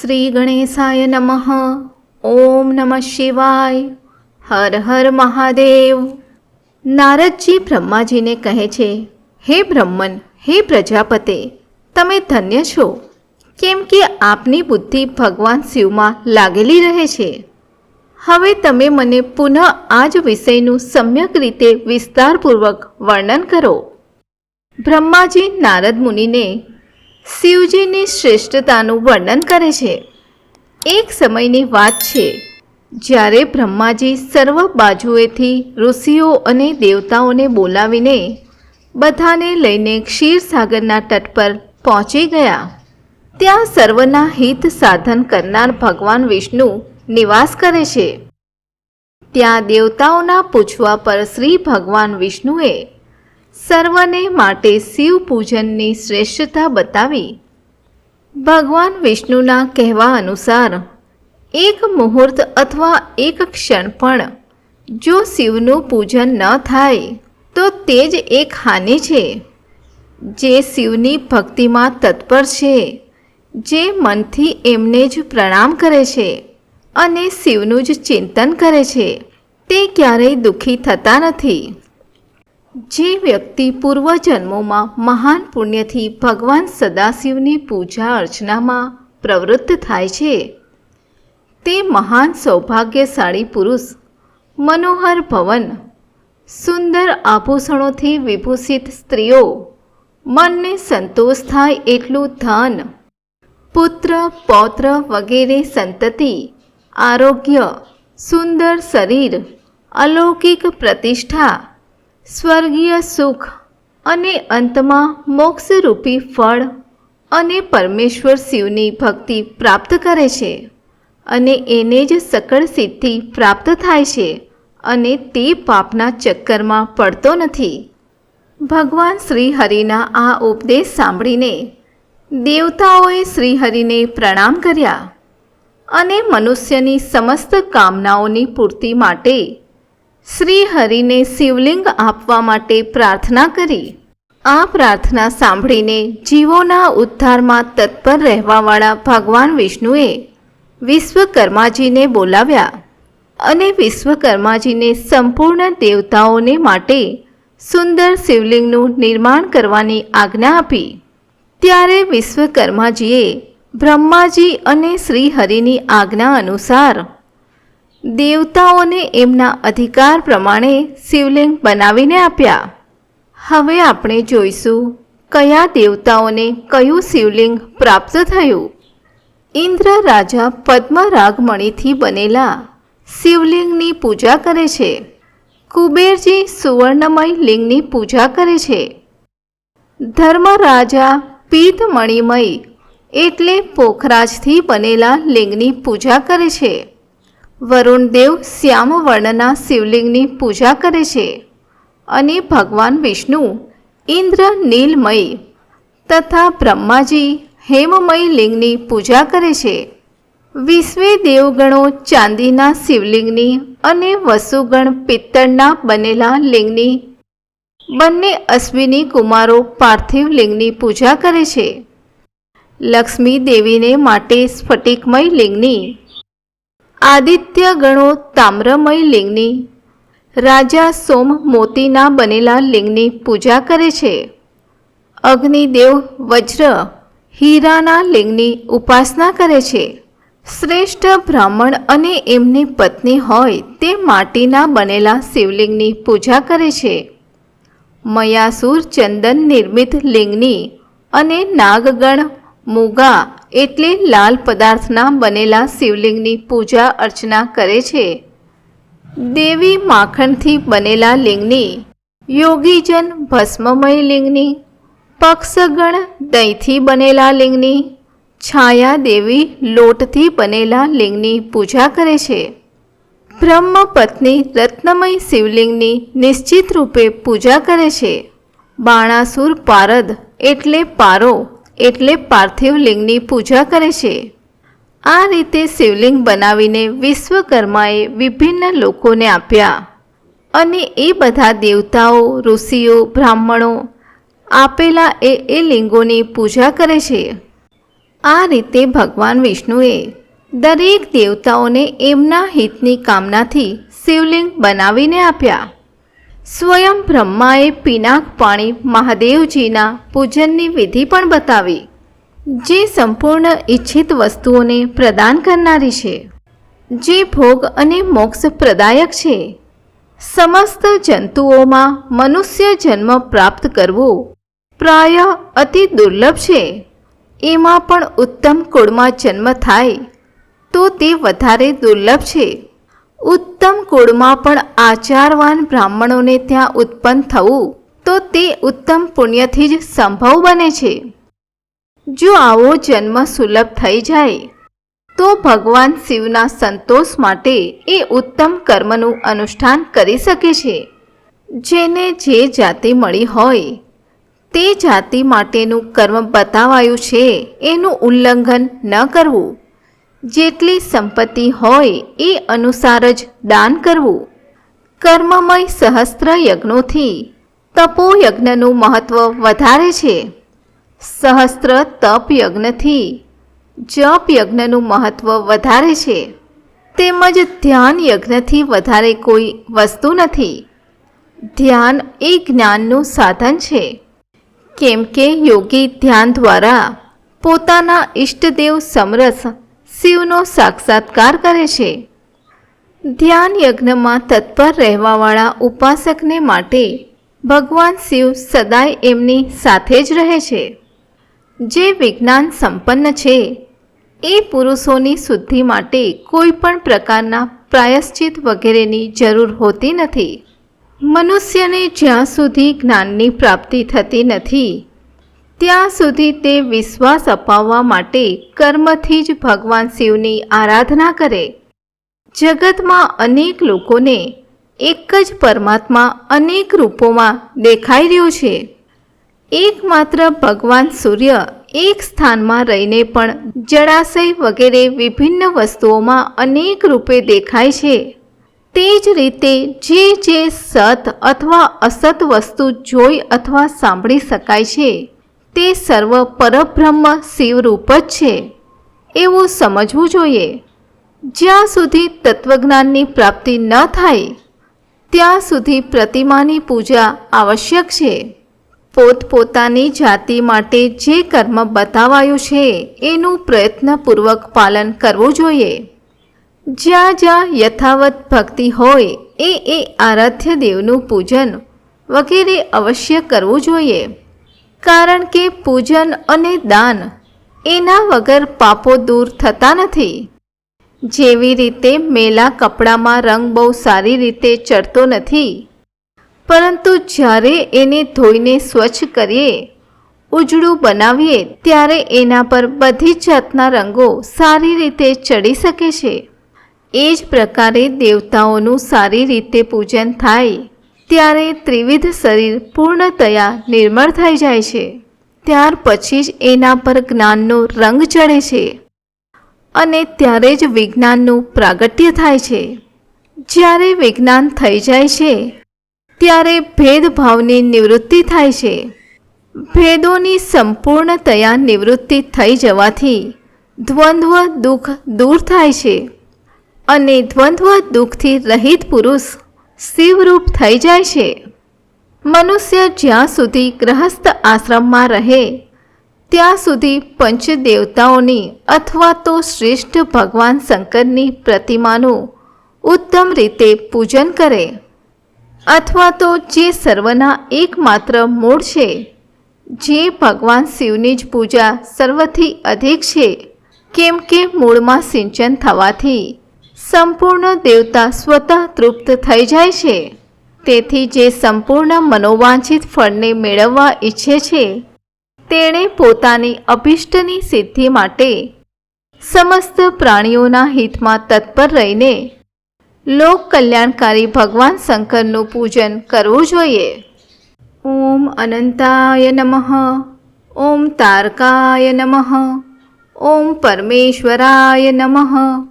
શ્રી ગણેશાય નમઃ ઓમ નમઃ શિવાય હર હર મહાદેવ નારદજી બ્રહ્માજીને કહે છે હે બ્રહ્મન હે પ્રજાપતે તમે ધન્ય છો? કેમ કે આપની બુદ્ધિ ભગવાન શિવમાં લાગેલી રહે છે. હવે તમે મને પુનઃ આ જ વિષયનું સમ્યક રીતે વિસ્તારપૂર્વક વર્ણન કરો. બ્રહ્માજી નારદ મુનિને શિવજીની શ્રેષ્ઠતાનું વર્ણન કરે છે. એક સમયની વાત છે, જ્યારે બ્રહ્માજી સર્વ બાજુએથી ઋષિઓ અને દેવતાઓને બોલાવીને બધાને લઈને ક્ષીરસાગરના તટ પર પહોંચી ગયા. ત્યાં સર્વના હિત સાધન કરનાર ભગવાન વિષ્ણુ નિવાસ કરે છે. ત્યાં દેવતાઓના પૂછવા પર શ્રી ભગવાન વિષ્ણુએ સર્વને માટે શિવ પૂજનની શ્રેષ્ઠતા બતાવી. ભગવાન વિષ્ણુના કહેવા અનુસાર, એક મુહૂર્ત અથવા એક ક્ષણ પણ જો શિવનું પૂજન ન થાય, તો તે જ એક હાનિ છે. જે શિવની ભક્તિમાં તત્પર છે, જે મનથી એમને જ પ્રણામ કરે છે અને શિવનું જ ચિંતન કરે છે, તે ક્યારેય દુઃખી થતા નથી. જે વ્યક્તિ પૂર્વજન્મોમાં મહાન પુણ્યથી ભગવાન સદાશિવની પૂજા અર્ચનામાં પ્રવૃત્ત થાય છે. તે મહાન સૌભાગ્યશાળી પુરુષ, મનોહર ભવન, સુંદર આભૂષણોથી વિભૂષિત સ્ત્રીઓ, મનને સંતોષ થાય એટલું ધન, પુત્ર, પૌત્ર વગેરે સંતતિ, આરોગ્ય, સુંદર શરીર, અલૌકિક પ્રતિષ્ઠા સ્વર્ગીય સુખ અને અંતમાં મોક્ષરૂપી ફળ અને પરમેશ્વર શિવની ભક્તિ પ્રાપ્ત કરે છે અને એને જ સકળ સિદ્ધિ પ્રાપ્ત થાય છે અને તે પાપના ચક્કરમાં પડતો નથી. ભગવાન શ્રી હરિના આ ઉપદેશ સાંભળીને દેવતાઓએ શ્રીહરિને પ્રણામ કર્યા અને મનુષ્યની સમસ્ત કામનાઓની પૂર્તિ માટે શ્રી હરિને શિવલિંગ આપવા માટે પ્રાર્થના કરી. આ પ્રાર્થના સાંભળીને જીવોના ઉદ્ધારમાં તત્પર રહેવાવાળા ભગવાન વિષ્ણુએ વિશ્વકર્માજીને બોલાવ્યા અને વિશ્વકર્માજીને સંપૂર્ણ દેવતાઓને માટે સુંદર શિવલિંગનું નિર્માણ કરવાની આજ્ઞા આપી. ત્યારે વિશ્વકર્માજીએ બ્રહ્માજી અને શ્રીહરિની આજ્ઞા અનુસાર દેવતાઓને એમના અધિકાર પ્રમાણે શિવલિંગ બનાવીને આપ્યા. હવે આપણે જોઈશું કયા દેવતાઓને કયું શિવલિંગ પ્રાપ્ત થયું. ઇન્દ્ર રાજા પદ્મરાગમણીથી બનેલા શિવલિંગની પૂજા કરે છે. કુબેરજી સુવર્ણમય લિંગની પૂજા કરે છે. ધર્મરાજા પીતમણિમય એટલે પોખરાજથી બનેલા લિંગની પૂજા કરે છે. વરુણદેવ શ્યામ વર્ણના શિવલિંગની પૂજા કરે છે અને ભગવાન વિષ્ણુ, ઇન્દ્ર નીલમય તથા બ્રહ્માજી હેમમય લિંગની પૂજા કરે છે. વિશ્વે દેવગણો ચાંદીના શિવલિંગની અને વસુગણ પિત્તળના બનેલા લિંગની, બંને અશ્વિની કુમારો પાર્થિવ લિંગની પૂજા કરે છે. લક્ષ્મી દેવીને માટે સ્ફટિકમય લિંગની આદિત્ય ગણો તામ્રમય લિંગની. રાજા સોમ મોતીના બનેલા લિંગની પૂજા કરે છે. અગ્નિદેવ વજ્ર હીરાના લિંગની ઉપાસના કરે છે. શ્રેષ્ઠ બ્રાહ્મણ અને એમની પત્ની હોય તે માટીના બનેલા શિવલિંગની પૂજા કરે છે. મયાસુર ચંદન નિર્મિત લિંગની અને નાગગણ મૂગા એટલે લાલ પદાર્થના બનેલા શિવલિંગની પૂજા અર્ચના કરે છે. દેવી માખણથી બનેલા લિંગની, યોગીજન ભસ્મમય લિંગની, પક્ષગણ દહીંથી બનેલા લિંગની, છાયા દેવી લોટથી બનેલા લિંગની પૂજા કરે છે. બ્રહ્મપત્ની રત્નમય શિવલિંગની નિશ્ચિત રૂપે પૂજા કરે છે. બાણાસુર પારદ એટલે પારો એટલે પાર્થિવ લિંગની પૂજા કરે છે. આ રીતે શિવલિંગ બનાવીને વિશ્વકર્માએ વિભિન્ન લોકોને આપ્યા અને એ બધા દેવતાઓ, ઋષિઓ, બ્રાહ્મણો આપેલા એ એ લિંગોની પૂજા કરે છે. આ રીતે ભગવાન વિષ્ણુએ દરેક દેવતાઓને એમના હિતની કામનાથી શિવલિંગ બનાવીને આપ્યા. સ્વયં બ્રહ્માએ પિનાક પાણી મહાદેવજીના પૂજનની વિધિ પણ બતાવી, જે સંપૂર્ણ ઈચ્છિત વસ્તુઓને પ્રદાન કરનારી છે. જે ભોગ અને મોક્ષ પ્રદાયક છે. સમસ્ત જંતુઓમાં મનુષ્ય જન્મ પ્રાપ્ત કરવો પ્રાય અતિ દુર્લભ છે. એમાં પણ ઉત્તમ કુળમાં જન્મ થાય, તો તે વધારે દુર્લભ છે. ઉત્તમ કુળમાં પણ આચારવાન બ્રાહ્મણોને ત્યાં ઉત્પન્ન થવું તો તે ઉત્તમ પુણ્યથી જ સંભવ બને છે. જો આવો જન્મ સુલભ થઈ જાય, તો ભગવાન શિવના સંતોષ માટે એ ઉત્તમ કર્મનું અનુષ્ઠાન કરી શકે છે. જેને જે જાતિ મળી હોય, તે જાતિ માટેનું કર્મ બતાવાયું છે, એનું ઉલ્લંઘન ન કરવું. જેટલી સંપત્તિ હોય એ અનુસાર જ દાન કરવું. કર્મમય સહસ્ત્ર યજ્ઞોથી તપોયજ્ઞનું મહત્વ વધારે છે. સહસ્ત્ર તપ યજ્ઞથી જપ યજ્ઞનું મહત્વ વધારે છે. તેમજ ધ્યાન યજ્ઞથી વધારે કોઈ વસ્તુ નથી. ધ્યાન એ જ્ઞાનનું સાધન છે. કેમ કે યોગી ધ્યાન દ્વારા પોતાના ઈષ્ટદેવ સમરસ શિવનો સાક્ષાત્કાર કરે છે. ધ્યાન યજ્ઞમાં તત્પર રહેવાવાળા ઉપાસકને માટે ભગવાન શિવ સદાય એમની સાથે જ રહે છે. જે વિજ્ઞાન સંપન્ન છે, એ પુરુષોની શુદ્ધિ માટે કોઈ પણ પ્રકારના પ્રાયશ્ચિત વગેરેની જરૂર હોતી નથી. મનુષ્યને જ્યાં સુધી જ્ઞાનની પ્રાપ્તિ થતી નથી ત્યાં સુધી તે વિશ્વાસ અપાવવા માટે કર્મથી જ ભગવાન શિવની આરાધના કરે. જગતમાં અનેક લોકોને એક જ પરમાત્મા અનેક રૂપોમાં દેખાઈ રહ્યો છે. એકમાત્ર ભગવાન સૂર્ય એક સ્થાનમાં રહીને પણ જળાશય વગેરે વિભિન્ન વસ્તુઓમાં અનેક રૂપે દેખાય છે. તે જ રીતે જે જે સત અથવા અસત વસ્તુ જોઈ અથવા સાંભળી શકાય છે. તે સર્વ પરબ્રહ્મ શિવરૂપ જ છે. એવું સમજવું જોઈએ. જ્યાં સુધી તત્વજ્ઞાનની પ્રાપ્તિ ન થાય, ત્યાં સુધી પ્રતિમાની પૂજા આવશ્યક છે. પોતપોતાની જાતિ માટે જે કર્મ બતાવાયું છે, એનું પ્રયત્નપૂર્વક પાલન કરવું જોઈએ. જ્યાં જ્યાં યથાવત ભક્તિ હોય, એ એ આરાધ્ય દેવનું પૂજન વગેરે અવશ્ય કરવું જોઈએ. કારણ કે પૂજન અને દાન એના વગર પાપો દૂર થતા નથી. જેવી રીતે મેલા કપડામાં રંગ બહુ સારી રીતે ચડતો નથી. પરંતુ જ્યારે એને ધોઈને સ્વચ્છ કરીએ, ઉજળું બનાવીએ, ત્યારે એના પર બધી જાતના રંગો સારી રીતે ચડી શકે છે. એ જ પ્રકારે દેવતાઓનું સારી રીતે પૂજન થાય. ત્યારે ત્રિવિધ શરીર પૂર્ણતયા નિર્મળ થઈ જાય છે. ત્યાર પછી જ એના પર જ્ઞાનનો રંગ ચડે છે અને ત્યારે જ વિજ્ઞાનનું પ્રાગટ્ય થાય છે. જ્યારે વિજ્ઞાન થઈ જાય છે, ત્યારે ભેદભાવની નિવૃત્તિ થાય છે. ભેદોની સંપૂર્ણતયા નિવૃત્તિ થઈ જવાથી દ્વંદ્વ દુઃખ દૂર થાય છે અને દ્વંદ્વ દુઃખથી રહિત પુરુષ શિવરૂપ થઈ જાય છે. મનુષ્ય જ્યાં સુધી ગ્રહસ્થ આશ્રમમાં રહે, ત્યાં સુધી પંચદેવતાઓની અથવા તો શ્રેષ્ઠ ભગવાન શંકરની પ્રતિમાનું ઉત્તમ રીતે પૂજન કરે, અથવા તો જે સર્વના એકમાત્ર મૂળ છે, જે ભગવાન શિવની જ પૂજા સર્વથી અધિક છે, કેમ કે મૂળમાં સિંચન થવાથી સંપૂર્ણ દેવતા સ્વતઃ તૃપ્ત થઈ જાય છે. તેથી જે સંપૂર્ણ મનોવાંછિત ફળને મેળવવા ઈચ્છે છે, તેણે પોતાની અભિષ્ટની સિદ્ધિ માટે સમસ્ત પ્રાણીઓના હિતમાં તત્પર રહીને લોક કલ્યાણકારી ભગવાન શંકરનું પૂજન કરવું જોઈએ. ઓમ અનંતાય નમઃ. ઓમ તારકાય નમઃ. ઓમ પરમેશ્વરાય નમઃ.